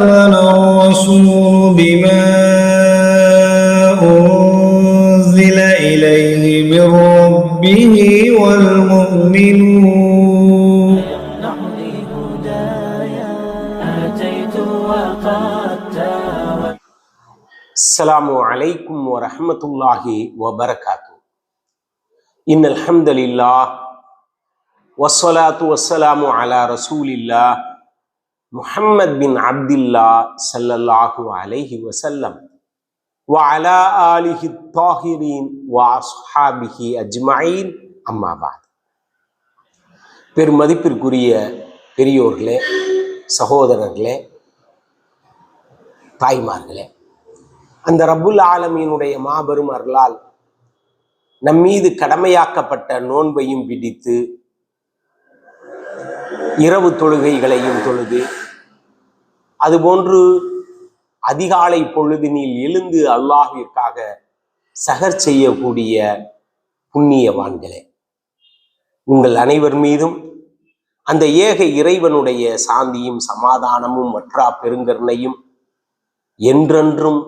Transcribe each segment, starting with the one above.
الرسول بما أنزل إليه من ربه والمؤمنون السلام عليكم ورحمة الله وبركاته. إن الحمد لله والصلاة والسلام على رسول الله محمد بن عبد الله صلى الله عليه وسلم وعلى آله الطاهرين وأصحابه أجمعين أما بعد பெருமதிப்பிற்குரிய பெரியோர்களே சகோதரர்களே தாய்மார்களே அந்த ரப்புல் ஆலமீனுடைய மாபெரும் அருளால் நம் மீது கடமையாக்கப்பட்ட நோன்பையும் பிடித்து இரவு தொழுகைகளையும் தொழுது அதுபோன்று அதிகாலை பொழுதினில் எழுந்து அல்லாஹிற்காக சகர் செய்யக்கூடிய புண்ணியவான்களே. உங்கள் அனைவர் மீதும் அந்த ஏக இறைவனுடைய சாந்தியும் சமாதானமும் வற்றா பெருங்கருணையும் என்றென்றும்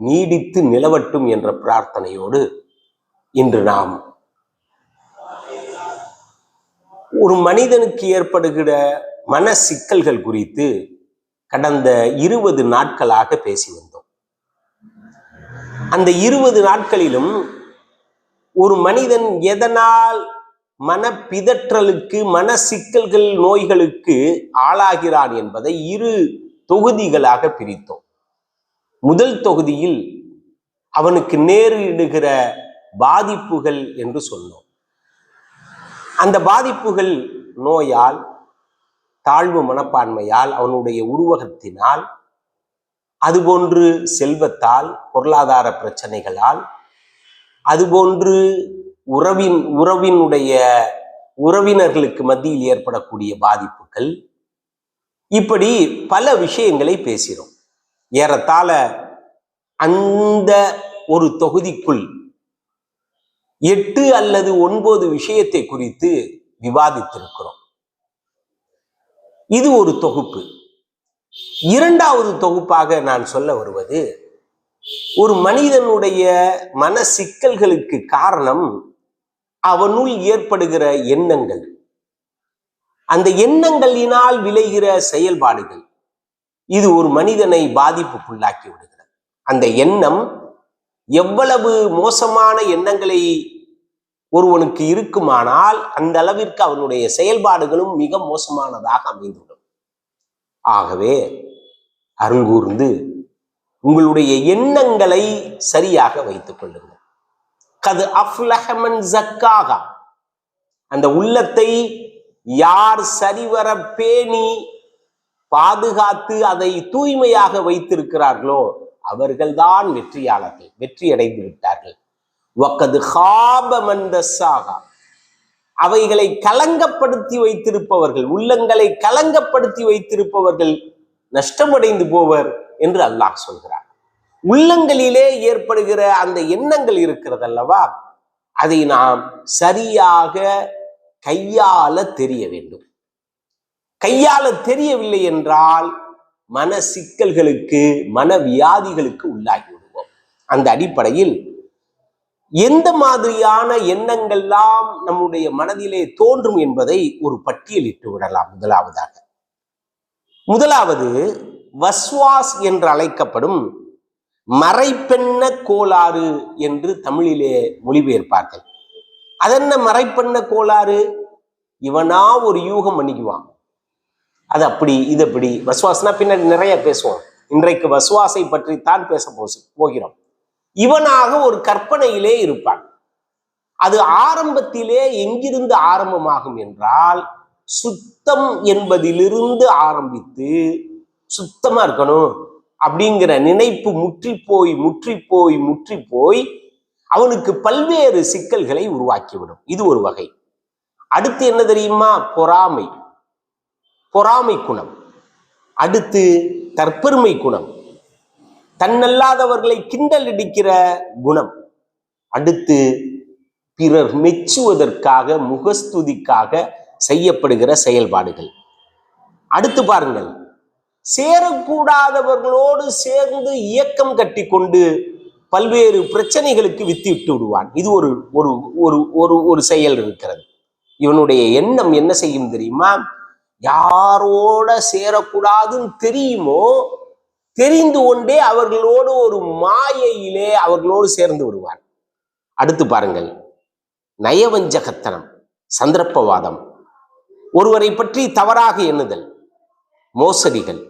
நீடித்து நிலவட்டும் என்ற பிரார்த்தனையோடு இன்று நாம் ஒரு மனிதனுக்கு ஏற்படுகிற மன சிக்கல்கள் குறித்து கடந்த இருபது நாட்களாக பேசி வந்தோம். அந்த இருபது நாட்களிலும் ஒரு மனிதன் எதனால் மன பிதற்றலுக்கு மன சிக்கல்கள் நோய்களுக்கு ஆளாகிறான் என்பதை இரு தொகுதிகளாக பிரித்தோம். முதல் தொகுதியில் அவனுக்கு நேரிடுகிற பாதிப்புகள் என்று சொன்னோம். அந்த பாதிப்புகள் நோயால் தாழ்வு மனப்பான்மையால் அவனுடைய உருவகத்தினால் அதுபோன்று செல்வத்தால் பொருளாதார பிரச்சனைகளால் அதுபோன்று உறவின் உறவினுடைய உறவினர்களுக்கு மத்தியில் ஏற்படக்கூடிய பாதிப்புகள். இப்படி பல விஷயங்களை பேசினோம். ஏறத்தாழ அந்த ஒரு தொகுதிக்குள் எட்டு அல்லது ஒன்பது விஷயத்தை குறித்து விவாதித்திருக்கிறோம். இது ஒரு தொகுப்பு. இரண்டாவது தொகுப்பாக நான் சொல்ல வருவது ஒரு மனிதனுடைய மன சிக்கல்களுக்கு காரணம் அவனுள் ஏற்படுகிற எண்ணங்கள். அந்த எண்ணங்களினால் விளைகிற செயல்பாடுகள். இது ஒரு மனிதனை பாதிப்புக்குள்ளாக்கி விடுகிறது. அந்த எண்ணம் எவ்வளவு மோசமான எண்ணங்களை ஒருவனுக்கு இருக்குமானால் அந்த அளவிற்கு அவனுடைய செயல்பாடுகளும் மிக மோசமானதாக அமைந்துவிடும். ஆகவே அருங்கூர்ந்து உங்களுடைய எண்ணங்களை சரியாக வைத்துக் கொள்ளுங்கள். கது அஃப்லஹமன் ஜக்காகா. அந்த உள்ளத்தை யார் சரிவர பேணி பாதுகாத்து அதை தூய்மையாக வைத்திருக்கிறார்களோ அவர்கள்தான் வெற்றியாளர்கள் வெற்றி அடைந்து விட்டார்கள் வக்கது சாகா அவைகளை கலங்கப்படுத்தி வைத்திருப்பவர்கள் உள்ளங்களை கலங்கப்படுத்தி வைத்திருப்பவர்கள் நஷ்டமடைந்து போவர் என்று அல்லாஹ் சொல்கிறார் உள்ளங்களிலே ஏற்படுகிற அந்த எண்ணங்கள் இருக்கிறது அல்லவா அதை நாம் சரியாக கையாள தெரிய வேண்டும். கையாள தெரியவில்லை என்றால் மன சிக்கல்களுக்கு மன வியாதிகளுக்கு உள்ளாகி விடுவோம் அந்த அடிப்படையில் எந்த மாதிரியான எண்ணங்கள்லாம் நம்முடைய மனதிலே தோன்றும் என்பதை ஒரு பட்டியலிட்டு விடலாம் முதலாவதாக. முதலாவது வஸ்வாஸ் என்று அழைக்கப்படும் மறைப்பெண்ண கோளாறு என்று தமிழிலே மொழிபெயர்ப்பார்கள். அதென்ன மறைப்பெண்ண கோளாறு? இவனா ஒரு யூகம் பண்ணிக்குவான் அது அப்படி இது அப்படி. வசுவாசனா பின்னாடி நிறைய பேசுவோம். இன்றைக்கு வசுவாசை பற்றித்தான் பேச போசு போகிறோம். இவனாக ஒரு கற்பனையிலே இருப்பான். அது ஆரம்பத்திலே எங்கிருந்து ஆரம்பமாகும் என்றால் சுத்தம் என்பதிலிருந்து ஆரம்பித்து சுத்தமா இருக்கணும் அப்படிங்கிற நினைப்பு முற்றி போய் முற்றி போய் முற்றி போய் அவனுக்கு பல்வேறு சிக்கல்களை உருவாக்கிவிடும். இது ஒரு வகை. அடுத்து என்ன தெரியுமா? பொறாமை. பொறாமை குணம். அடுத்து தற்பெருமை குணம். தன்னல்லாதவர்களை கிண்டல் அடிக்கிற குணம். அடுத்து பிறர் மெச்சுவதற்காக முகஸ்துதிக்காக செய்யப்படுகிற செயல்பாடுகள். அடுத்து பாருங்கள். சேரக்கூடாதவர்களோடு சேர்ந்து இயக்கம் கட்டி கொண்டு பல்வேறு பிரச்சனைகளுக்கு வித்திட்டு விடுவான். இது ஒரு ஒரு ஒரு ஒரு ஒரு செயல் இருக்கிறது. இவனுடைய எண்ணம் என்ன செய்யும் தெரியுமா? யாரோட சேரக்கூடாதுன்னு தெரியுமோ தெரிந்து கொண்டே அவர்களோடு ஒரு மாயையிலே அவர்களோடு சேர்ந்து விடுவார். அடுத்து பாருங்கள். நயவஞ்சகத்தனம் சந்தர்ப்பவாதம். ஒருவரை பற்றி தவறாக எண்ணுதல் மோசடிகள்.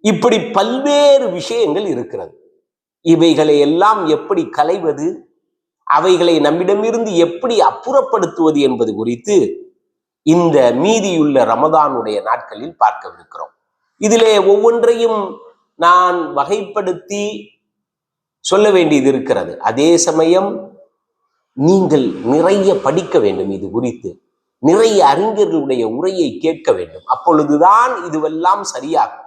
இப்படி பல்வேறு விஷயங்கள் இருக்கிறது. இவைகளை எல்லாம் எப்படி களைவது அவைகளை நம்மிடமிருந்து எப்படி அப்புறப்படுத்துவது என்பது குறித்து இந்த மீதியுள்ள ரமதானுடைய நாட்களில் பார்க்கவிருக்கிறோம். இதிலே ஒவ்வொன்றையும் நான் வகைப்படுத்தி சொல்ல வேண்டியது இருக்கிறது. அதே சமயம் நீங்கள் நிறைய படிக்க வேண்டும் இது குறித்து. நிறைய அறிஞர்களுடைய உரையை கேட்க வேண்டும். அப்பொழுதுதான் இதுவெல்லாம் சரியாகும்.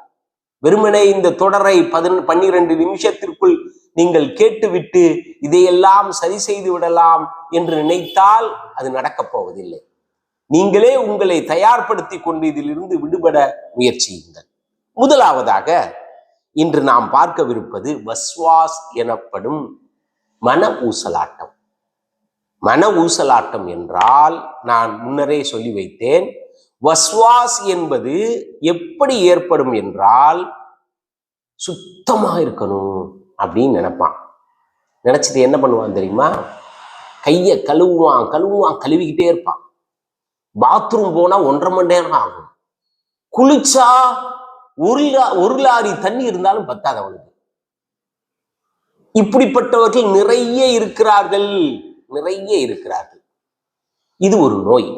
வெறுமனே இந்த தொடரை பதின பன்னிரண்டு நிமிஷத்திற்குள் நீங்கள் கேட்டுவிட்டு இதையெல்லாம் சரி செய்து விடலாம் என்று நினைத்தால் அது நடக்கப் போவதில்லை. நீங்களே உங்களை தயார்படுத்தி கொண்டு இதிலிருந்து விடுபட முயற்சியுங்கள். முதலாவதாக இன்று நாம் பார்க்கவிருப்பது வஸ்வாஸ் எனப்படும் மன ஊசலாட்டம். மன ஊசலாட்டம் என்றால் நான் முன்னரே சொல்லி வைத்தேன் வஸ்வாஸ் என்பது எப்படி ஏற்படும் என்றால் சுத்தமா இருக்கணும் அப்படின்னு நினைப்பான். நினைச்சிட்டு என்ன பண்ணுவான் தெரியுமா? கையை கழுவுவான் கழுவுவான் கழுவிக்கிட்டே இருப்பான். பாத்ரூம் போனா ஒன்றரை மணி நேரம் ஆகும். குளிச்சா ஒரு ஒரு லாரி தண்ணி இருந்தாலும் பத்தாது அவனுக்கு. இப்படிப்பட்டவர்கள் நிறைய இருக்கிறார்கள் நிறைய இருக்கிறார்கள். இது ஒரு நோய்.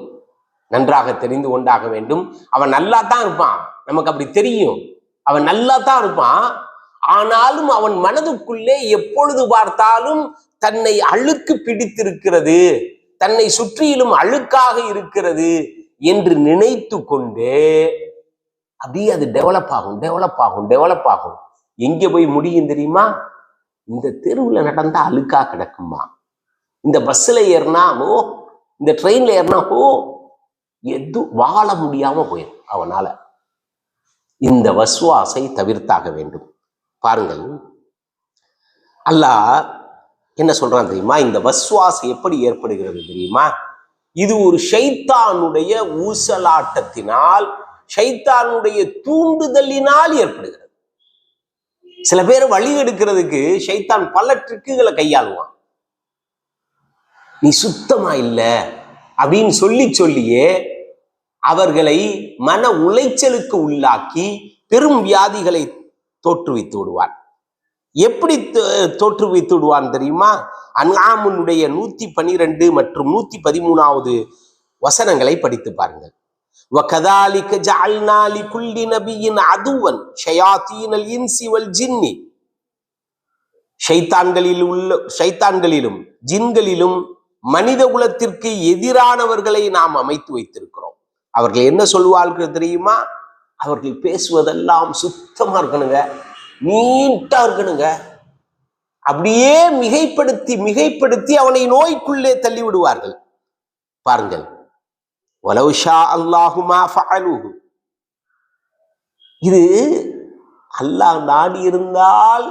நன்றாக தெரிந்து கொண்டாக வேண்டும். அவன் நல்லா தான் இருப்பான். நமக்கு அப்படி தெரியும். அவன் நல்லா தான் இருப்பான். ஆனாலும் அவன் மனதுக்குள்ளே எப்பொழுது பார்த்தாலும் தன்னை அழுக்கு பிடித்திருக்கிறது. தன்னை சுற்றியிலும் அழுக்காக இருக்கிறது என்று நினைத்து கொண்டு அப்படியே அது டெவலப் ஆகும் டெவலப் ஆகும் டெவலப் ஆகும். எங்க போய் முடியும் தெரியுமா? இந்த தெருவில் நடந்தா அழுக்கா கிடக்குமா? இந்த பஸ்ஸில் ஏறினா ஓ இந்த ட்ரெயின்ல ஏறினா ஓ எது வாழ முடியாம போயிடும் அவனால. இந்த வசுவாசை தவிர்த்தாக வேண்டும். பாருங்கள். அல்லாஹ் என்ன சொல்றான் தெரியுமா? இந்த வஸ்வாஸ் எப்படி ஏற்படுகிறது தெரியுமா? இது ஒரு ஷைத்தானுடைய ஊசலாட்டத்தினால் ஷைத்தானுடைய தூண்டுதலினால் ஏற்படுகிறது. சில பேர் வழி எடுக்கிறதுக்கு ஷைத்தான் பல ட்ரிக்குகளை கையாளுவான். நீ சுத்தமா இல்லை அப்படின்னு சொல்லி சொல்லியே அவர்களை மன உளைச்சலுக்கு உள்ளாக்கி பெரும் வியாதிகளை தோற்றுவித்து விடுவான். எப்படி தோற்றுவித்து விடுவான் தெரியுமா? அன்ஆமுனுடைய நூத்தி பனிரெண்டு மற்றும் நூத்தி பதிமூணாவது வசனங்களை படித்து பாருங்கள். وَكَذَلِكَ جَعَلْنَا لِكُلِّ نَبِيٍّ عَدُوًّا شَيَاطِينَ الْإِنسِ وَالْجِنِّ ஷைத்தான்களில் உள்ள ஷைத்தான்களிலும் ஜின்களிலும் மனித குலத்திற்கு எதிரானவர்களை நாம் அமைத்து வைத்திருக்கிறோம் அவர்கள் என்ன சொல்லுவார்கள் தெரியுமா அவர்கள் பேசுவதெல்லாம் சுத்தமா இருக்கணுங்க நீட்டா இருக்கணுங்க அப்படியே மிகைப்படுத்தி மிகைப்படுத்தி அவனை நோய்க்குள்ளே தள்ளி விடுவார்கள் பாருங்கள் வலவுஷா அல்லாஹுமா இது அல்லாஹ் நாடி இருந்தால்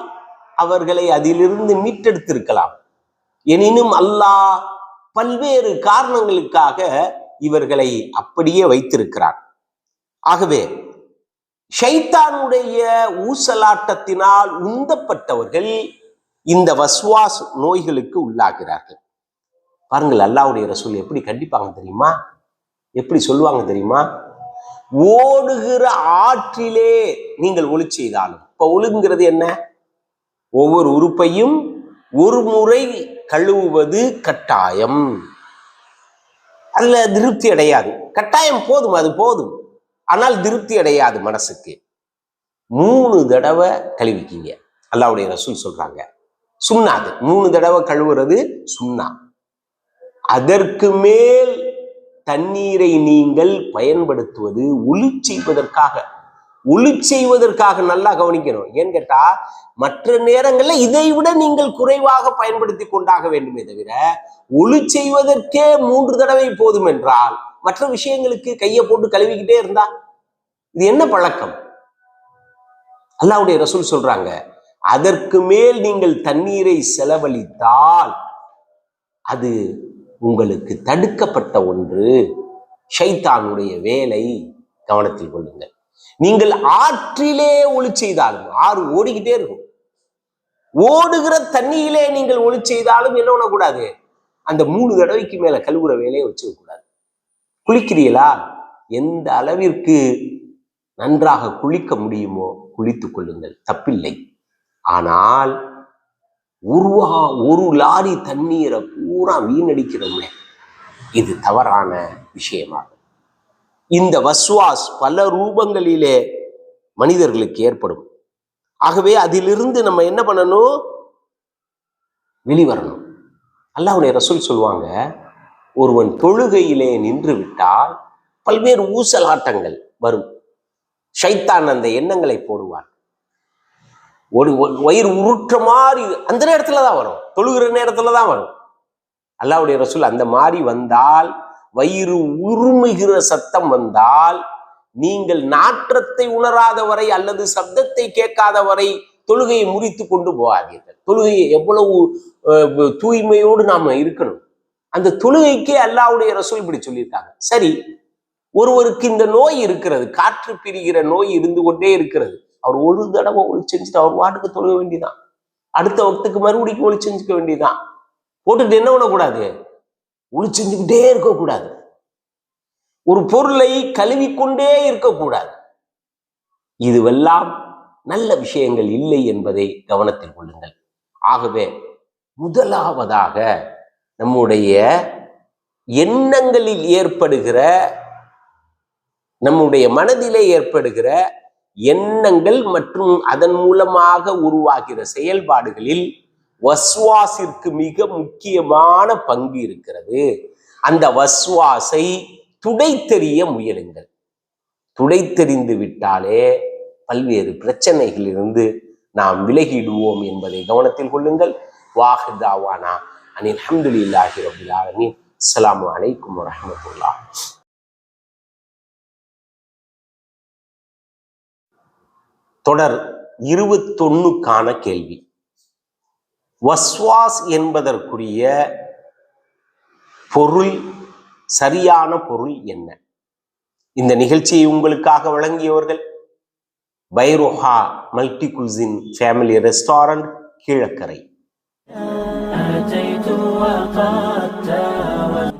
அவர்களை அதிலிருந்து மீட்டெடுத்திருக்கலாம். எனினும் அல்லாஹ் பல்வேறு காரணங்களுக்காக இவர்களை அப்படியே வைத்திருக்கிறார் ஆகவே ஷைத்தானுடைய ஊசலாட்டத்தினால் உந்தப்பட்டவர்கள் இந்த வஸ்வாஸ் நோய்களுக்கு உள்ளாகிறார்கள். பாருங்கள் அல்லாவுடைய ரசூல் எப்படி கண்டிப்பாங்க தெரியுமா? எப்படி சொல்லுவாங்க தெரியுமா? ஓடுகிற ஆற்றிலே நீங்கள் ஒளி செய்தாலும். இப்ப ஒழுங்குங்கிறது என்ன? ஒவ்வொரு உறுப்பையும் ஒரு முறை கழுவுவது கட்டாயம். அதுல திருப்தி அடையாது. கட்டாயம் போதும் அது போதும். ஆனால் திருப்தி அடையாது மனசுக்கு. மூணு தடவை கழுவிக்கிங்க. அல்லாவுடைய ரசூல் சொல்றாங்க. சுண்ணாது. மூணு தடவை கழுவுறது சுண்ணா. அதற்கு மேல் தண்ணீரை நீங்கள் பயன்படுத்துவது ஒளி செய்வதற்காக. ஒளி செய்வதற்காக நல்லா கவனிக்கணும். ஏன்னு கேட்டா மற்ற நேரங்கள்ல இதை விட நீங்கள் குறைவாக பயன்படுத்தி கொண்டாக வேண்டுமே தவிர ஒளி செய்வதற்கே மூன்று தடவை போதும் என்றால் மற்ற விஷயங்களுக்கு கையை போட்டு கழுவிக்கிட்டே இருந்தா இது என்ன பழக்கம்? அல்லாவுடைய ரசூல் சொல்றாங்க அதற்கு மேல் நீங்கள் தண்ணீரை செலவழித்தால் அது உங்களுக்கு தடுக்கப்பட்ட ஒன்று ஷைத்தானுடைய வேலை. கவனத்தில் கொள்ளுங்கள். நீங்கள் ஆற்றிலே ஒளி செய்தாலும் ஆறு ஓடிக்கிட்டே இருக்கும். ஓடுகிற தண்ணியிலே நீங்கள் ஒளி செய்தாலும் என்ன பண்ணக்கூடாது? அந்த மூணு தடவைக்கு மேல கழுவுற வேலையை வச்சுக்க கூடாது குளிக்கிறீங்களா எந்த அளவிற்கு நன்றாக குளிக்க முடியுமோ குளித்துக் கொள்ளுங்கள். தப்பில்லை. ஆனால் உருவா ஒரு லாரி தண்ணீரை பூரா வீணடிக்கிறோமே. இது தவறான விஷயமாகும். இந்த வஸ்வாஸ் பல ரூபங்களிலே மனிதர்களுக்கு ஏற்படும். ஆகவே அதிலிருந்து நம்ம என்ன பண்ணணும்? வெளிவரணும். அல்லாவுடைய ரசூல் சொல்லுவாங்க ஒருவன் தொழுகையிலே நின்று விட்டால் பல்வேறு ஊசலாட்டங்கள் வரும். ஷைத்தான் அந்த எண்ணங்களை போடுவான். ஒரு வயிறு உருட்டுற மாதிரி அந்த நேரத்துல தான் வரும். தொழுகிற நேரத்துல தான் வரும். அல்லாவுடைய ரசூல் அந்த மாதிரி வந்தால் வயிறு உருமுகிற சத்தம் வந்தால் நீங்கள் நாற்றத்தை உணராத வரை அல்லது சப்தத்தை கேட்காத வரை தொழுகையை முறித்து கொண்டு போகாதீர்கள். தொழுகையை எவ்வளவு தூய்மையோடு நாம இருக்கணும். அந்த தொழுகைக்கே அல்லாவுடைய ரசூல் இப்படி சொல்லியிருக்காங்க. சரி ஒருவருக்கு இந்த நோய் இருக்கிறது காற்று பிரிகிற நோய் இருந்து கொண்டே இருக்கிறது. அவர் ஒரு தடவை ஒளி செஞ்சுட்டு அவர் வாட்டுக்கு தொழுக வேண்டியதான் அடுத்த வக்துக்கு மறுபடியும் ஒளி செஞ்சுக்க வேண்டியதான் போட்டுட்டு என்ன பண்ணக்கூடாது? ஒளிச்செஞ்சுக்கிட்டே இருக்கக்கூடாது. ஒரு பொருளை கழுவிக்கொண்டே இருக்கக்கூடாது. இதுவெல்லாம் நல்ல விஷயங்கள் இல்லை என்பதை கவனத்தில் கொள்ளுங்கள். ஆகவே முதலாவதாக நம்முடைய எண்ணங்களில் ஏற்படுகிற நம்முடைய மனதிலே ஏற்படுகிற எண்ணங்கள் மற்றும் அதன் மூலமாக உருவாகிற செயல்பாடுகளில் வஸ்வாசிற்கு மிக முக்கியமான பங்கு இருக்கிறது. அந்த வஸ்வாசை துடைத்தெறிய முயலுங்கள். துடைத்தெறிந்து விட்டாலே பல்வேறு பிரச்சனைகளிலிருந்து நாம் விலகிடுவோம் என்பதை கவனத்தில் கொள்ளுங்கள். வாஹிதாவானா அனில் அஹமதுல்லாஹி ரபில் ஆலமீன். அஸ்லாம் வலைக்கம் வரமத்துல்லா தொடர் இருபத்தொன்னுக்கான கேள்வி. வஸ்வாஸ் என்பதற்குரிய பொருள் சரியான பொருள் என்ன? இந்த நிகழ்ச்சியை உங்களுக்காக வழங்கியவர்கள் பைரோஹா multi cuisine family restaurant Keelakarai. أتيت وقد تاوى